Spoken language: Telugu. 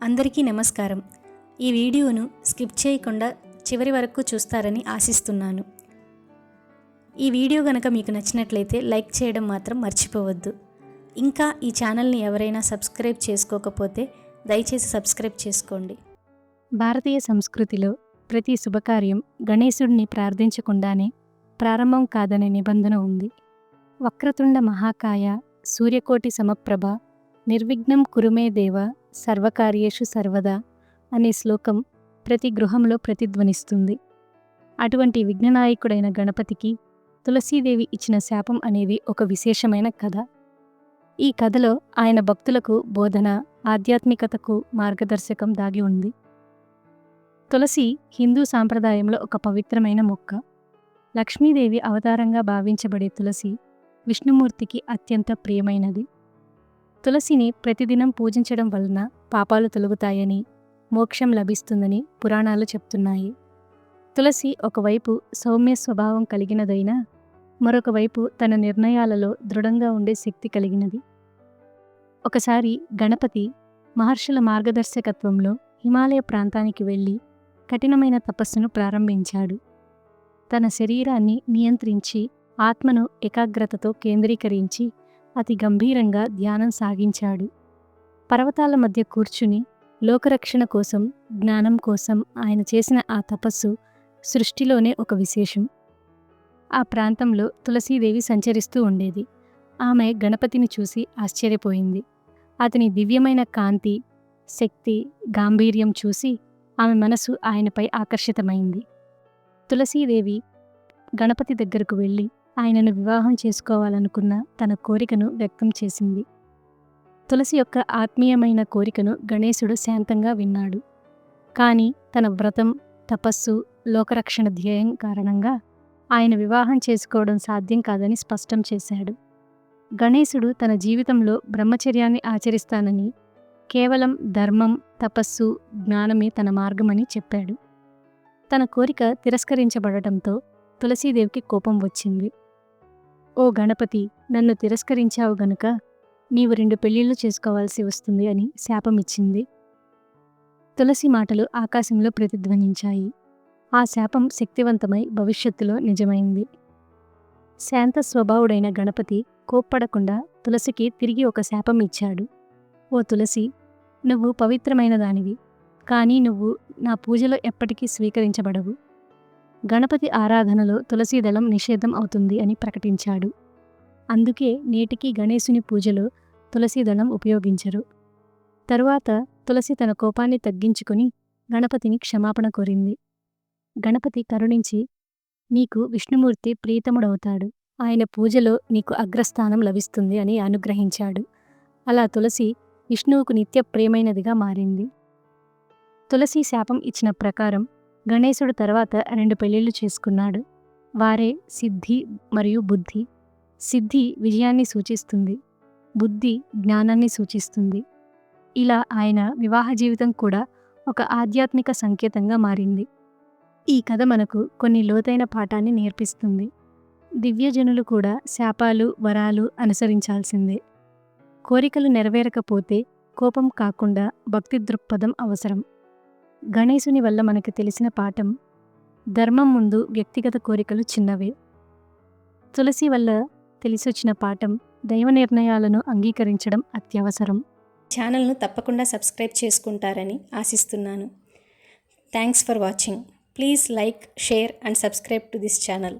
అందరికీ నమస్కారం. ఈ వీడియోను స్కిప్ చేయకుండా చివరి వరకు చూస్తారని ఆశిస్తున్నాను. ఈ వీడియో గనక మీకు నచ్చినట్లయితే లైక్ చేయడం మాత్రం మర్చిపోవద్దు. ఇంకా ఈ ఛానల్ని ఎవరైనా సబ్స్క్రైబ్ చేసుకోకపోతే దయచేసి సబ్స్క్రైబ్ చేసుకోండి. భారతీయ సంస్కృతిలో ప్రతి శుభకార్యం గణేశుడిని ప్రార్థించకుండానే ప్రారంభం కాదనే నిబంధన ఉంది. వక్రతుండ మహాకాయ సూర్యకోటి సమప్రభ నిర్విఘ్నం కురుమే దేవ సర్వకార్యేషు సర్వదా అనే శ్లోకం ప్రతి గృహంలో ప్రతిధ్వనిస్తుంది. అటువంటి విఘ్ననాయకుడైన గణపతికి తులసీదేవి ఇచ్చిన శాపం అనేది ఒక విశేషమైన కథ. ఈ కథలో ఆయన భక్తులకు బోధన ఆధ్యాత్మికతకు మార్గదర్శకం దాగి ఉంది. తులసి హిందూ సాంప్రదాయంలో ఒక పవిత్రమైన మొక్క. లక్ష్మీదేవి అవతారంగా భావించబడే తులసి విష్ణుమూర్తికి అత్యంత ప్రియమైనది. తులసిని ప్రతిదినం పూజించడం వలన పాపాలు తొలగుతాయని మోక్షం లభిస్తుందని పురాణాలు చెప్తున్నాయి. తులసి ఒకవైపు సౌమ్య స్వభావం కలిగినదైనా మరొక వైపు తన నిర్ణయాలలో దృఢంగా ఉండే శక్తి కలిగినది. ఒకసారి గణపతి మహర్షుల మార్గదర్శకత్వంలో హిమాలయ ప్రాంతానికి వెళ్ళి కఠినమైన తపస్సును ప్రారంభించాడు. తన శరీరాన్ని నియంత్రించి ఆత్మను ఏకాగ్రతతో కేంద్రీకరించి అతి గంభీరంగా ధ్యానం సాగించాడు. పర్వతాల మధ్య కూర్చుని లోకరక్షణ కోసం జ్ఞానం కోసం ఆయన చేసిన ఆ తపస్సు సృష్టిలోనే ఒక విశేషం. ఆ ప్రాంతంలో తులసీదేవి సంచరిస్తూ ఉండేది. ఆమె గణపతిని చూసి ఆశ్చర్యపోయింది. అతని దివ్యమైన కాంతి శక్తి గాంభీర్యం చూసి ఆమె మనసు ఆయనపై ఆకర్షితమైంది. తులసీదేవి గణపతి దగ్గరకు వెళ్ళి ఆయనను వివాహం చేసుకోవాలనుకున్న తన కోరికను వ్యక్తం చేసింది. తులసి యొక్క ఆత్మీయమైన కోరికను గణేశుడు శాంతంగా విన్నాడు. కానీ తన వ్రతం తపస్సు లోకరక్షణ ధ్యేయం కారణంగా ఆయన వివాహం చేసుకోవడం సాధ్యం కాదని స్పష్టం చేశాడు. గణేశుడు తన జీవితంలో బ్రహ్మచర్యాన్ని ఆచరిస్తానని కేవలం ధర్మం తపస్సు జ్ఞానమే తన మార్గమని చెప్పాడు. తన కోరిక తిరస్కరించబడటంతో తులసీదేవికి కోపం వచ్చింది. ఓ గణపతి నన్ను తిరస్కరించావు గనుక నీవు రెండు పెళ్ళిళ్ళు చేసుకోవాల్సి వస్తుంది అని శాపమిచ్చింది. తులసి మాటలు ఆకాశంలో ప్రతిధ్వనించాయి. ఆ శాపం శక్తివంతమై భవిష్యత్తులో నిజమైంది. శాంత స్వభావుడైన గణపతి కోప్పడకుండా తులసికి తిరిగి ఒక శాపం ఇచ్చాడు. ఓ తులసి నువ్వు పవిత్రమైన దానివి కానీ నువ్వు నా పూజలో ఎప్పటికీ స్వీకరించబడవు. గణపతి ఆరాధనలో తులసీదళం నిషేధం అవుతుంది అని ప్రకటించాడు. అందుకే నేటికి గణేశుని పూజలో తులసీదళం ఉపయోగించరు. తరువాత తులసి తన కోపాన్ని తగ్గించుకుని గణపతిని క్షమాపణ కోరింది. గణపతి కరుణించి నీకు విష్ణుమూర్తి ప్రీతముడవుతాడు. ఆయన పూజలో నీకు అగ్రస్థానం లభిస్తుంది అని అనుగ్రహించాడు. అలా తులసి విష్ణువుకు నిత్య ప్రేమైనదిగా మారింది. తులసి శాపం ఇచ్చిన ప్రకారం గణేశుడు తర్వాత రెండు పెళ్ళిళ్ళు చేసుకున్నాడు. వారే సిద్ధి మరియు బుద్ధి. సిద్ధి విజయాన్ని సూచిస్తుంది. బుద్ధి జ్ఞానాన్ని సూచిస్తుంది. ఇలా ఆయన వివాహ జీవితం కూడా ఒక ఆధ్యాత్మిక సంకేతంగా మారింది. ఈ కథ మనకు కొన్ని లోతైన పాఠాన్ని నేర్పిస్తుంది. దివ్యజనులు కూడా శాపాలు వరాలు అనుసరించాల్సిందే. కోరికలు నెరవేరకపోతే కోపం కాకుండా భక్తి దృక్పథం అవసరం. గణేశుని వల్ల మనకు తెలిసిన పాఠం ధర్మం ముందు వ్యక్తిగత కోరికలు చిన్నవే. తులసి వల్ల తెలిసొచ్చిన పాఠం దైవ నిర్ణయాలను అంగీకరించడం అత్యవసరం. ఛానల్ను తప్పకుండా సబ్స్క్రైబ్ చేసుకుంటారని ఆశిస్తున్నాను. Thanks for watching. Please like share and subscribe to this channel.